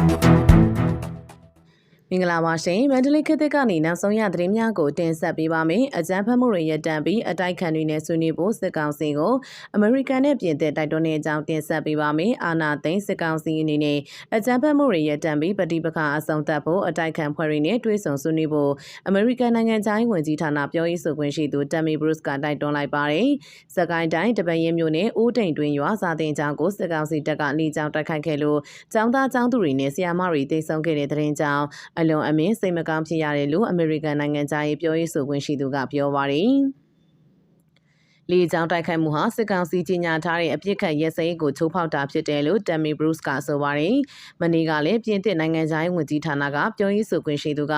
Thank you. မင်္ဂလာပါရှင်မန္တလေးခေတ်သစ်ကနေနောက်ဆုံးရသတင်းများကိုတင်ဆက်ပေးပါမယ်အကြမ်းဖက်မှုတွေရပ်တန့်ပြီးအတိုက်ခံတွေနဲ့ဆွေးနွေးဖို့စစ်ကောင်စီကိုအမေရိကန်နဲ့ပြင်သစ်တိုက်တွန်းတဲ့အကြောင်းတင်ဆက်ပေးပါမယ်အာနာသိန်းစစ်ကောင်စီအနေနဲ့အကြမ်းဖက်မှုတွေရပ်တန့်ပြီးပဋိပက္ခအဆုံးသတ်ဖို့အတိုက်ခံဖွဲ့တွေနဲ့တွဲဆုံဆွေးနွေးဖို့အမေရိကန်နိုင်ငံသားဝင်ကြီးဌာနပြောရေးဆိုခွင့်ရှိသူတမ်မီဘရုစ်ကတိုက်တွန်းလိုက်ပါတယ်စကိုင်းတိုင်းတပရင်မြို့နယ်ဦးတိန်တွင်ရွာစာတင်ကျောင်းကိုစစ်ကောင်စီတပ်ကနေကြောင်းတိုက်ခိုက်ခဲ့လို့ကျောင်းသားကျောင်းသူတွေနဲ့ဆရာမတွေတိတ်ဆုံးခဲ့တဲ့တဲ့ရင်ကြောင်းအလွန်အမင်းစိတ်မကောင်းဖြစ်ရတယ်လို့အမေရိကန်နိုင်ငံသားရေးပြောရေးဆိုခွင့်ရှိသူကပြောပါတယ်။ လေကြောင်းတိုက်ခိုက်မှုဟာစစ်ကောင်စီကြီးညာထားတဲ့အပြစ်ခတ်ရဲစဲရေးကိုချိုးဖောက်တာဖြစ်တယ်လို့တမ်မီဘရုစ်ကဆိုပါတယ်။မနေ့ကလည်းပြင်သစ်နိုင်ငံသားရေးဝန်ကြီးဌာနကပြောရေးဆိုခွင့်ရှိသူက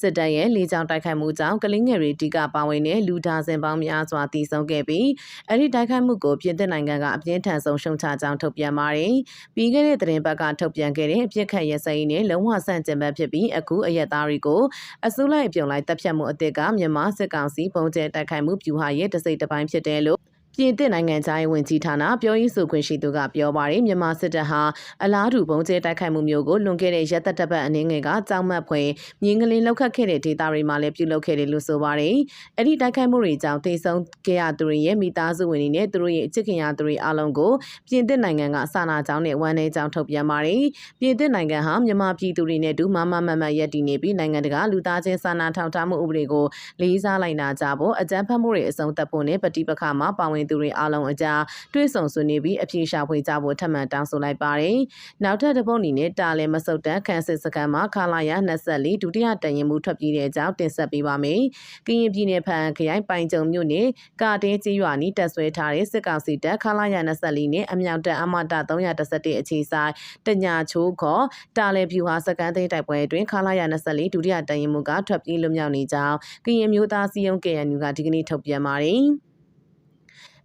စစ်တပ်ရဲ့လေကြောင်းတိုက်ခိုက်မှုကြောင့်ကလင်းငယ်တွေတီကပါဝင်တဲ့လူဒါဇင်ပေါင်းများစွာတည်ဆုံခဲ့ပြီးအဲ့ဒီတိုက်ခိုက်မှုကိုပြင်သစ်နိုင်ငံကအပြင်းထန်ဆုံးရှုံချကြောင်းထုတ်ပြန်ပါတယ်။ပြီးခဲ့တဲ့သတင်းပတ်ကထုတ်ပြန်ခဲ့တဲ့အပြစ်ခတ်ရဲစဲရေးနဲ့လုံးဝဆန့်ကျင်ဘက်ဖြစ်ပြီးအခုအရက်သားတွေကိုအစိုးလိုက်ပြုံလိုက်တပ်ဖြတ်မှုအသစ်ကမြန်မာစစ်ကောင်စီပုံကျဲတိုက်ခိုက်မှုပြူဟာရဲ့တစိမ့်တစ်ပိုင်းဖြစ်တယ်လို့ ပြည်သစ်နိုင်ငံသားရေးဝန်ကြီးဌာနပြောရေးဆိုခွင့်ရှိသူကပြောပါတယ်မြန်မာစစ်တပ်ဟာအလားတူပုံကျဲတိုက်ခိုက်မှုမျိုးကိုလွန်ခဲ့တဲ့ရက်သက်တပတ်အနေငယ်ကကြောက်မက်ဖွယ်မြင်းကလေးလောက်ခတ်ခဲ့တဲ့ဒေသတွေမှာလည်းပြုလုပ်ခဲ့တယ်လို့ဆိုပါတယ်အဲ့ဒီတိုက်ခိုက်မှုတွေကြောင့်တိတ်ဆုံးခဲ့ရသူတွေရဲ့မိသားစုဝင်တွေနဲ့သူတို့ရဲ့အချစ်ခင်ရသူတွေအလုံးကိုပြည်သစ်နိုင်ငံကစာနာကြောင်းနဲ့ဝန်내ကြောင်းထုတ်ပြန်ပါတယ်ပြည်သစ်နိုင်ငံဟာမြန်မာပြည်သူတွေနဲ့တူမမမမရက်တည်နေပြီးနိုင်ငံတကာလူသားချင်းစာနာထောက်ထားမှုဥပဒေကိုလေးစားလိုက်နာကြဖို့အကြမ်းဖက်မှုတွေအဆုံးသတ်ဖို့နဲ့ပဋိပက္ခမှာပါဝင်သူတွေအားလုံးအကြားတွဲဆုံဆွေးနွေးပြီးအပြေရှာဖွေကြဖို့ထပ်မံတောင်းဆိုလိုက်ပါတယ်။နောက်ထပ်တစ်ပုတ်အနေနဲ့တာလင်မဆုတ်တန်ခန်းစစ်စကန်မှာခလာရ24ဒုတိယတန်ရင်မှုထွက်ပြေးတဲ့အကြောင်းတင်ဆက်ပေးပါမယ်။ကရင်ပြည်နယ်ဖန်ခရိုင်ပိုင်ကြုံမြို့နယ်ကာတဲကျေးရွာနီးတက်ဆွဲထားတဲ့စစ်ကောင်စီတပ်ခလာရ24နဲ့အမြောက်တပ်အမတာ311အခြေဆိုင်တညာချိုးခေါ်တာလင်ဖြူဟာစကန်သိမ်းတိုက်ပွဲအတွင်းခလာရ24ဒုတိယတန်ရင်မှုကထွက်ပြေးလွတ်မြောက်နေကြောင်းကရင်မျိုးသားစီယုံ KNU ကဒီကနေ့ထုတ်ပြန်ပါတယ်။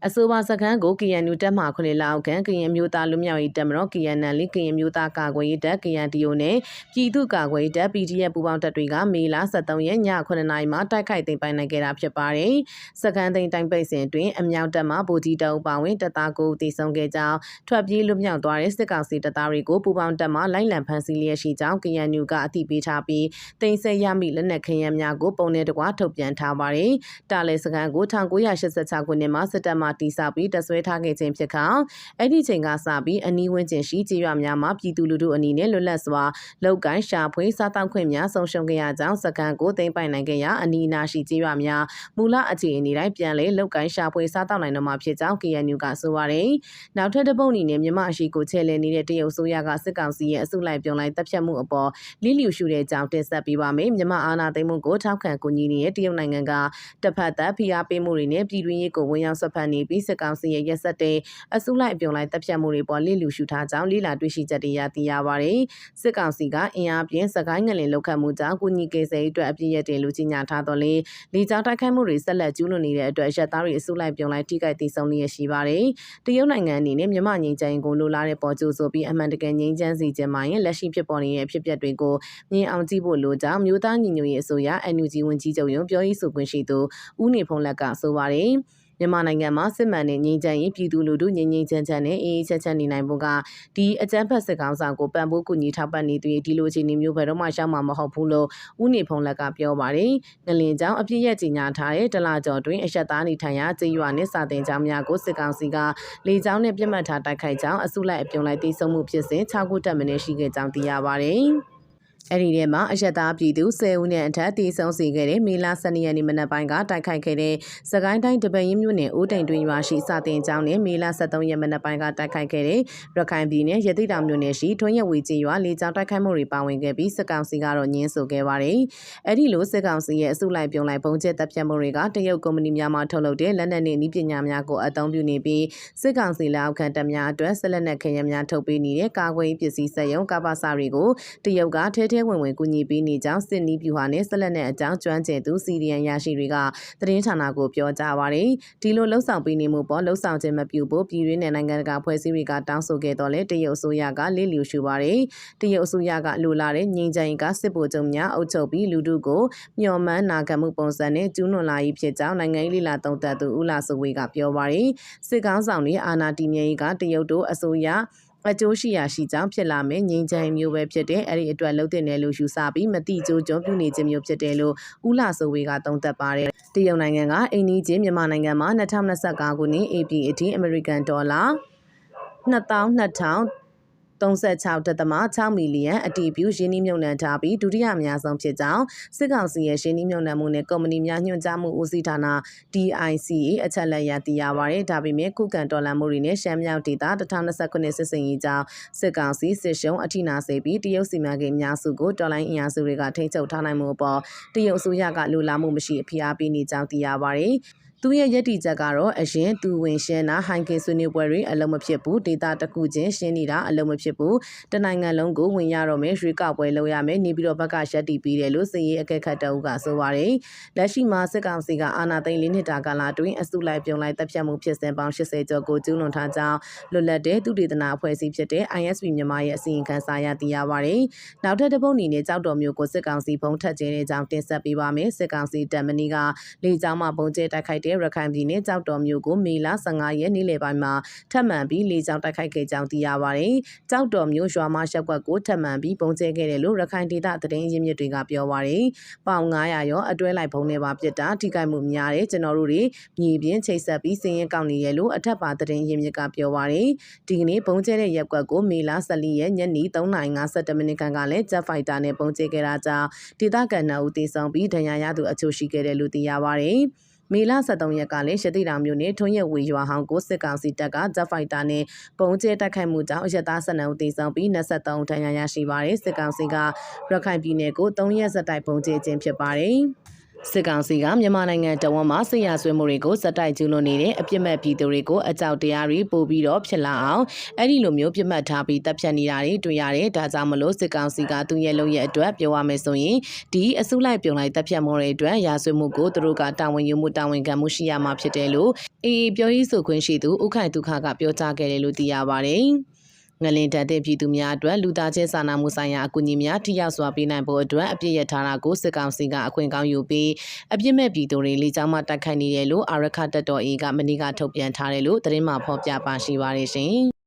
အဆိုပါစခန်းကို KNU တပ်မှ9လောက်ခန့်ကရင်မျိုးသားလူမျိုးရေးတပ်မတော် KNL ကရင်မျိုးသားကာကွယ်ရေးတပ် KNDO နဲ့ပြည်သူ့ကာကွယ်ရေးတပ် PDF ပူးပေါင်းတပ်တွေကမေလ23ရက်ည9နာရီမှာတိုက်ခိုက်သိမ်းပိုက်နိုင်ခဲ့တာဖြစ်ပါတယ်။စခန်းသိမ်းတိုင်းပိတ်စဉ်အတွင်းအမြောက်တပ်မှဗိုလ်ကြီးတအုပ်ပါဝင်တပ်သားကိုတည်ဆုံခဲ့ကြောင်းထွက်ပြေးလွတ်မြောက်သွားတဲ့စစ်ကောင်စီတပ်သားတွေကိုပူးပေါင်းတပ်မှလိုက်လံဖမ်းဆီးလျက်ရှိကြောင်း KNU ကအသိပေးထားပြီးတင်ဆက်ရမိလက်နက်ခင်းရများကိုပုံနဲ့တကွာထုတ်ပြန်ထားပါတယ်။တာလဲစခန်းကို1986ခုနှစ်မှာစစ်တပ်မှတိစောက်ပြီးတဆွဲထားခဲ့ခြင်းဖြစ်ခါအဲ့ဒီချိန်ကစပြီးအနီးဝန်းကျင်ရှိကြေးရွာများမှာပြည်သူလူထုအနေနဲ့လွတ်လပ်စွာလောက်ကိုင်းရှာဖွေစားတောက်ခွင့်များဆုံးရှုံးခဲ့ရကြောင်းစကန်ကိုသိမ်းပိုင်နိုင်ခဲ့ရာအနီးအနားရှိကြေးရွာများမူလအခြေအနေတိုင်းပြန်လဲလောက်ကိုင်းရှာဖွေစားတောက်နိုင်တော့မှာဖြစ်ကြောင်း KNU ကဆိုပါတယ်။နောက်ထပ်တစ်ပုတ်အနေနဲ့မြမရှိကိုချဲလဲနေတဲ့တရုတ်ဆိုရကစစ်ကောင်စီရဲ့အစုလိုက်ပြုံလိုက်တပ်ဖြတ်မှုအပေါ်လိလျူရှုတဲ့ကြောင်းတင်ဆက်ပေးပါမယ်။မြမအာဏာသိမ်းမှုကိုထောက်ခံကူညီနေတဲ့တရုတ်နိုင်ငံကတပ်ဖက်သက်ဖိအားပေးမှုတွေနဲ့ပြည်တွင်းရေးကိုဝင်ရောက်ဆွတ်ဖက်နေပြီးစစ်ကောင်စီရဲ့ရက်စက်တဲ့အစုလိုက်အပြုံလိုက်တပ်ဖြတ်မှုတွေပေါ်လိလူရှုထားကြောင်းလိလာတွေ့ရှိချက်တွေရသိရပါတယ်။စစ်ကောင်စီကအင်အားပြင်းစကိုင်းငလင်လောက်ခတ်မှုကြောင့်ကုညီကေဆယ်အတွက်အပြည့်ရတဲ့လူကြီးညာထားတော့လေလေကြောင်းတိုက်ခိုက်မှုတွေဆက်လက်ကျူးလွန်နေတဲ့အတွက်ရက်သားတွေအစုလိုက်ပြုံလိုက်ထိခိုက်တည်ဆုံနေရရှိပါတယ်။တရုတ်နိုင်ငံအနေနဲ့မြမငိမ့်ချင်ကိုလိုလားတဲ့ပေါ်ကျိုးဆိုပြီးအမှန်တကယ်ငိမ့်ချမ်းစီခြင်းမှာရင်လက်ရှိဖြစ်ပေါ်နေတဲ့ဖြစ်ပျက်တွေကိုမြင်အောင်ကြည့်ဖို့လိုကြောင်းမျိုးသားညီညွတ်ရေးအစိုးရ NUG ဝန်ကြီးချုပ်ရုံးပြောရေးဆိုခွင့်ရှိသူဦးနေဖုံးလက်ကဆိုပါတယ်။ မြန်မာနိုင်ငံမှာစစ်မှန်တဲ့ငြိမ်းချမ်းရေးပြည်သူလူထုငြိမ်းငြိမ်းချမ်းချမ်းနဲ့အေးအေးချမ်းချမ်းနေနိုင်ဖို့ကဒီအကြမ်းဖက်စစ်ကောင်ဆောင်ကိုပံ့ပိုးကူညီထောက်ပံ့နေသူဒီလိုအခြေအနေမျိုးဘယ်တော့မှရှောက်မှာမဟုတ်ဘူးလို့ဦးနေဖုံးလက်ကပြောပါတယ်။ငလင်ကျောင်းအပြည့်ရဲ့ကြီးညာထားတဲ့တလာကျော်တွင်အရက်သားနေထိုင်ရာကျေးရွာနဲ့စာတင်ကျောင်းများကိုစစ်ကောင်စီကလေကျောင်းနဲ့ပြစ်မှတ်ထားတိုက်ခိုက်ကြောင်းအစုလိုက်အပြုံလိုက်တိစုံမှုဖြစ်စဉ်6ခုတက်မင်းရှိခဲ့ကြောင်းသိရပါတယ်။ အဲ့ဒီထဲမှာအရက်သားပြည်သူ10ဦးနဲ့အထက်တည်ဆုံစီခဲ့တဲ့မေလ12ရက်နေ့မနက်ပိုင်းကတိုက်ခိုက်ခဲ့တဲ့စကိုင်းတိုင်းတပင်းမြို့နယ်ဦးတိန်တွင်ရွာရှိစာတင်ကျောင်းနဲ့မေလ13ရက်မနက်ပိုင်းကတိုက်ခိုက်ခဲ့တဲ့ရခိုင်ပြည်နယ်ရတိတောင်မြို့နယ်ရှိထွန်းရဝေကြီးရွာလေကြောင်းတိုက်ခိုက်မှုတွေပါဝင်ခဲ့ပြီးစစ်ကောင်စီကတော့ညင်းဆိုခဲ့ပါတယ်။အဲ့ဒီလိုစစ်ကောင်စီရဲ့အစုလိုက်ပြုံလိုက်ပုံကျက်တပ်ဖြတ်မှုတွေကတရုတ်ကုမ္ပဏီများမှထုတ်လုပ်တဲ့လက်နက်နဲ့နည်းပညာများကိုအသုံးပြုနေပြီးစစ်ကောင်စီလက်အောက်ခံတပ်များအတွက်ဆက်လက်နက်ခဲယမ်းများထုတ်ပေးနေတဲ့ကာကွယ်ပစ္စည်းစက်ရုံကပ္ပစာတွေကိုတရုတ်ကထဲထဲဝင်ဝင်ကူညီပေးနေကြောင်းစစ်နီးပြူဟာနဲ့ဆက်လက်နဲ့အကြောင်းကျွမ်းကျင်သူစီရီယန်ရရှိတွေကသတင်းဌာနကိုပြောကြားပါတယ်။ဒီလိုလှုပ်ဆောင်ပေးနေမှုပေါ်လှုပ်ဆောင်ခြင်းမပြုဖို့ပြည်တွင်းနဲ့နိုင်ငံတကာဖွဲ့စည်းတွေကတောင်းဆိုခဲ့တော့လေတရုတ်အစိုးရကလစ်လျူရှုပါတယ်။တရုတ်အစိုးရကလိုလာတဲ့ငြိမ်းချမ်းရေးကစစ်ဗိုလ်ချုပ်များအုပ်ချုပ်ပြီးလူထုကိုမျှော်မှန်းနာခံမှုပုံစံနဲ့ကျူးလွန်လာရေးဖြစ်ကြောင်းနိုင်ငံရေးလာသုံးသပ်သူဦးလာစိုးဝေကပြောပါတယ်။စစ်ကောင်းဆောင်တွေအာဏာတည်မြဲရေးကတရုတ်တို့အစိုးရ အကျိုးရှိရာရှိကြောင်းဖြစ်လာမယ်ငြိမ်းချမ်းရေးမျိုးပဲဖြစ်တဲ့အဲ့ဒီအတွက်လှုပ်တဲ့နယ်လို့ယူဆပြီးမတိကျိုးကျွန်းပြုနေခြင်းမျိုးဖြစ်တယ်လို့ဦးလာစိုးဝေကသုံးသပ်ပါတယ်တရုတ်နိုင်ငံကအိန္ဒိချင်းမြန်မာနိုင်ငံမှာ2025ခုနှစ် AP အထိအမေရိကန်ဒေါ်လာ22,000 36.6မီလီယံအတီးပြူရင်းနှီးမြှုပ်နှံထားပြီးဒုတိယအများဆုံးဖြစ်ကြောင်းစစ်ကောင်စီရဲ့ရင်းနှီးမြှုပ်နှံမှုနဲ့ကုမ္ပဏီများညွှန်ကြားမှုဦးစီးဌာန DICA အချက်လက်ရသိရပါရယ်ဒါပေမဲ့ကုကန်ဒေါ်လာမှုတွေနဲ့ရှမ်းမြောက်ဒေသ2029စစ်စင်ရေးကြောင်းစစ်ကောင်စီစစ်ရှုံးအထိနာစေပြီးတရုတ်စီမံကိန်းများစုကိုတော်လိုင်းအင်အားစုတွေကထိန်းချုပ်ထားနိုင်မှုအပေါ်တရုတ်အစိုးရကလူလာမှုမရှိအဖိအားပေးနေကြောင်းသိရပါရယ် သူရဲ့ယက်တီချက်ကတော့အရင်သူဝင်ရှင်းတာဟိုင်ကင်ဆွေးနွေးပွဲတွေအလုံးမဖြစ်ဘူးဒေတာတစ်ခုချင်းရှင်းနေတာအလုံးမဖြစ်ဘူးတနိုင်ငံလုံးကိုဝင်ရတော့မယ်ရွေးကောက်ပွဲလုပ်ရမယ်နေပြီးတော့ဘက်ကရှက်တီပြီးတယ်လို့စည်ရေးအကဲခတ်တအုပ်ကဆိုပါတယ်လက်ရှိမှာစစ်ကောင်စီကအာဏာသိမ်းလေးနှစ်တာကာလအတွင်းအစုလိုက်ပြုံလိုက်တပ်ဖြတ်မှုဖြစ်စဉ်ပေါင်း80ကျော်ကိုကျူးလွန်ထားကြောင်းလွတ်လပ်တဲ့သူဒေသနာအဖွဲ့အစည်းဖြစ်တဲ့ ISP မြန်မာရဲ့အစီရင်ခံစာရသိရပါတယ်နောက်ထပ်တစ်ပုတ်အနေနဲ့ကြောက်တော်မျိုးကိုစစ်ကောင်စီဘုံထက်ကျဲတဲ့ကြောင်းတင်ဆက်ပေးပါမယ်စစ်ကောင်စီတပ်မနီကလေကြောင်းမှဘုံကျဲတိုက်ခိုက်တဲ့ရခိုင်ပြည်နယ်ကြောက်တော်မျိုးကိုမေလ15ရက်နေ့လယ်ပိုင်းမှာထပ်မံပြီးလေကြောင်းတိုက်ခိုက်ခဲ့ကြောင်းသိရပါတယ်။ကြောက်တော်မျိုးရွာမရှက်ကွက်ကိုထပ်မံပြီးပုံကျဲခဲ့တယ်လို့ရခိုင်ဒေသသတင်းရင်းမြစ်တွေကပြောပါတယ်။ပေါင်900ရောအတွဲလိုက်ဘုံတွေပါပြစ်တာထိခိုက်မှုများတယ်ကျွန်တော်တို့တွေမြေပြင်ချိတ်ဆက်ပြီးစည်ရင်ကောက်နေရလို့အထက်ပါသတင်းရင်းမြစ်ကပြောပါတယ်။ဒီကနေ့ပုံကျဲတဲ့ရက်ကွက်ကိုမေလ14ရက်ညနေ3:52မိနစ်ခန့်ကလည်း Jet Fighter နဲ့ပုံကျဲခဲ့တာကြောင့်ဒေသခံနှုတ်ဦးတည်ဆောင်ပြီးဒဏ်ရာရသူအချို့ရှိခဲ့တယ်လို့သိရပါတယ်။ မေလ23ရက်ကလည်းရတိတောင်မြို့နယ်ထွန်းရက်ဝေရွာဟောင်းကိုစစ်ကောင်စီတပ်ကဂျက်ဖိုက်တာနဲ့ပုံကျဲတိုက်ခိုက်မှုကြောင့်အရက်သား12ဦးသေဆုံးပြီး23ဒဏ်ရာရရှိပါတယ်စစ်ကောင်စီကရခိုင်ပြည်နယ်ကို3ရက်ဆက်တိုက်ပုံကျဲခြင်းဖြစ်ပါတယ် စစ်ကောင်စီကမြန်မာနိုင်ငံတဝန်းမှာဆရာဆွေးမှုတွေကိုစက်တိုက်ကျူးလွန်နေတဲ့အပြစ်မဲ့ပြည်သူတွေကိုအကြောက်တရားတွေပို့ပြီးတော့ဖြစ်လာအောင်အဲ့ဒီလိုမျိုးပြစ်မှတ်ထားပြီးတပ်ဖြတ်နေတာတွေတွေ့ရတယ်ဒါကြောင့်မလို့စစ်ကောင်စီကသူရဲ့လုံရဲ့အတွက်ပြောရမယ်ဆိုရင်ဒီအစုလိုက်ပြုံလိုက်တပ်ဖြတ်မှုတွေအတွက်ရာဆွေးမှုကိုသူတို့ကတာဝန်ယူမှုတာဝန်ခံမှုရှိရမှာဖြစ်တယ်လို့အေးပြောရေးဆိုခွင့်ရှိသူဥခိုင်ဒုက္ခကပြောကြားခဲ့တယ်လို့သိရပါတယ် ငလင်တက်တဲ့ပြည်သူများအတွက်လူသားချင်းစာနာမှုဆိုင်ရာအကူအညီများထိရောက်စွာပေးနိုင်ဖို့အတွက်အပြည့်ရထားတာကိုစစ်ကောင်စီကအခွင့်ကောင်းယူပြီးအပြစ်မဲ့ပြည်သူတွေလေကြောင်းမှတိုက်ခိုက်နေတယ်လို့အာရခတက်တော်အေကမနီကထုတ်ပြန်ထားတယ်လို့သတင်းမှဖော်ပြပါရှိပါတယ်ရှင်